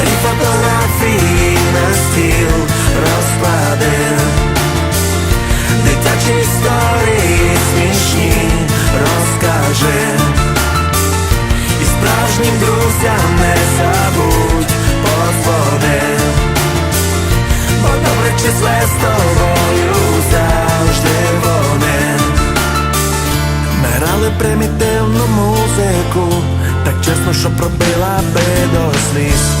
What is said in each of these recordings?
Старі фотографії на стіл розкладив. Дитячі історії смішні розкажи І справжнім друзям не забудь подзвони. Бо добре числе з тобою завжди вони Ми грали примітивну музику Так чесно, що пробила би до сліз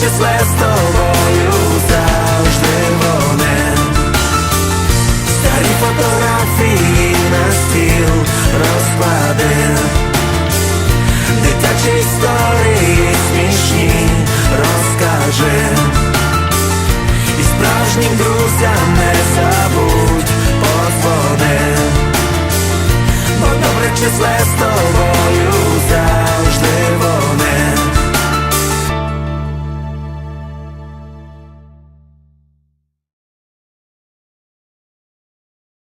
числе з тобою завжди воне Старі фотографії.